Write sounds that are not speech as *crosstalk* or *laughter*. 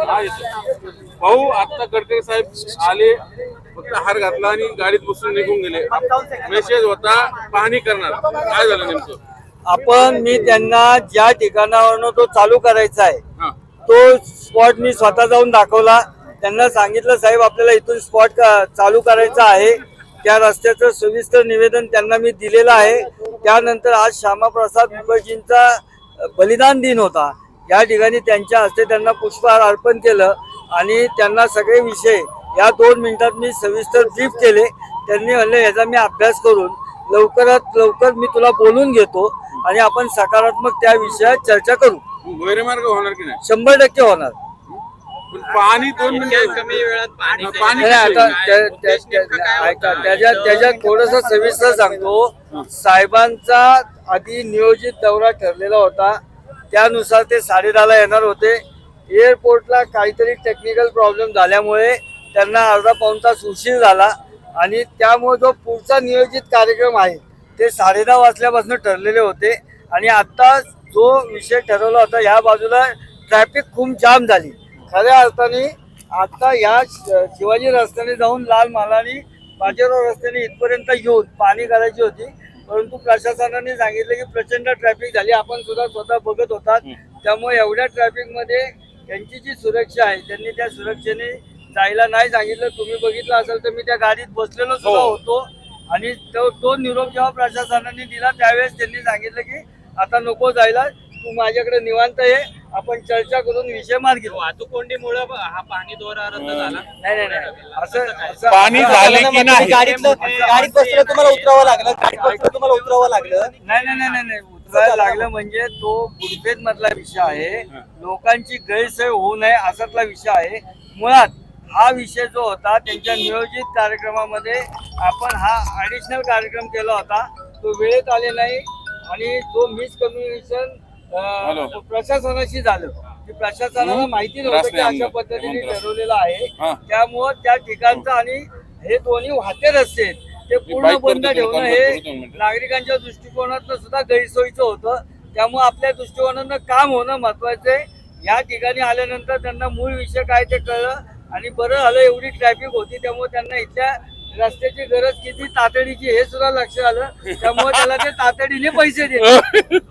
भाऊ आता गडकरी साहेब आले फक्त हार घातला आणि गाडीत बसून निघून गेले. मेसेज होता पाहणी करणार. काय झालं नेमकं? आपण मी त्यांना ज्या ठिकाणावरनं तो चालू करायचा आहे तो स्पॉट मी स्वतः जाऊन दाखवला. त्यांना सांगितलं साहेब आपल्याला इथून स्पॉट चालू करायचा आहे. त्या रस्त्याचं सविस्तर निवेदन त्यांना मी दिलेलं आहे. त्यानंतर आज श्यामाप्रसाद मुखर्जींचा बलिदान दिन होता. या ठिकाणी त्यांच्या हस्ते त्यांना पुष्पहार अर्पण केलं आणि त्यांना सगळे विषय या दोन मिनिटात मी सविस्तर ब्रीफ केले. त्यांनी म्हणले याचा मी अभ्यास करून लवकरात लवकर मी तुला बोलून घेतो आणि आपण सकारात्मक त्या विषयात चर्चा करू. गैरमार्ग होणार की नाही? शंभर टक्के होणार. पण दोन मिनिटं कमी वेळात पाणी आता ऐका, त्याच्यात त्याच्यात थोडस सविस्तर सांगतो. साहेबांचा आधी नियोजित दौरा ठरलेला होता. त्यानुसार ते साडेदहाला येणार होते. एअरपोर्टला काहीतरी टेक्निकल प्रॉब्लेम झाल्यामुळे त्यांना अर्धा पाऊण तास उशीर झाला आणि त्यामुळे जो पुढचा नियोजित कार्यक्रम आहे ते साडेदहा वाजल्यापासून ठरलेले होते. आणि आत्ता जो विषय ठरवला होता ह्या बाजूला ट्रॅफिक खूप जाम झाली. खऱ्या अर्थाने आता या शिवाजी रस्त्याने जाऊन लाल मालानी बाजीराव रस्त्याने इथपर्यंत येऊन पाणी करायची होती. परंतु प्रशासनाने सांगितलं की प्रचंड ट्रॅफिक झाली. आपण सुद्धा स्वतः बघत होतात. त्यामुळे एवढ्या ट्रॅफिकमध्ये त्यांची जी सुरक्षा आहे त्यांनी त्या सुरक्षेने जायला नाही सांगितलं. तुम्ही बघितलं असेल तर मी त्या गाडीत बसलेलो सुद्धा हो. होतो. आणि तो तो निरोप जेव्हा प्रशासनाने दिला त्यावेळेस त्यांनी सांगितलं की आता नको जायला. तू माझ्याकडे निवांत ये. आपण चर्चा करून विषय मार्गी लावू. वाहतूक कोंडीमुळे हा पाणी दौरा रद्द झाला. नाही नाही नाही. असं असं- पाणी असं- झाले की नाही? गाडीतलं गाडीत बसलं तुम्हाला उतरावं लागलं. गाडीत बसलं तुम्हाला उतरावं लागलं. नाही नाही नाही नाही नाही. उतरायला लागलं म्हणजे तो गुडफेत मधला विषय आहे. लोकांची गैरसोय होऊ नये असातला विषय आहे. मुळात हा विषय जो होता त्यांच्या नियोजित कार्यक्रमामध्ये आपण हा ऍडिशनल कार्यक्रम केला होता. तो वेळेत आले नाही आणि जो मिसकम्युनिकेशन. प्रशासनाशी झालं. की प्रशासनाला माहिती नव्हतं की अशा पद्धतीने. ठरवलेलं आहे. त्यामुळं त्या ठिकाणचं आणि हे दोन्ही वाहते रस्ते आहेत ते पूर्ण बंद ठेवणं हे. नागरिकांच्या दृष्टिकोनातनं सुद्धा गैरसोयीचं होतं. त्यामुळे आपल्या दृष्टिकोनानं काम होणं महत्वाचं आहे. या ठिकाणी आल्यानंतर त्यांना मूळ विषय काय ते कळलं आणि बरं झालं एवढी ट्रॅफिक होती. त्यामुळे त्यांना इथल्या रस्त्याची गरज किती तातडीची हे सुद्धा लक्ष आलं. त्यामुळे त्याला ते तातडीने पैसे दिले. *laughs*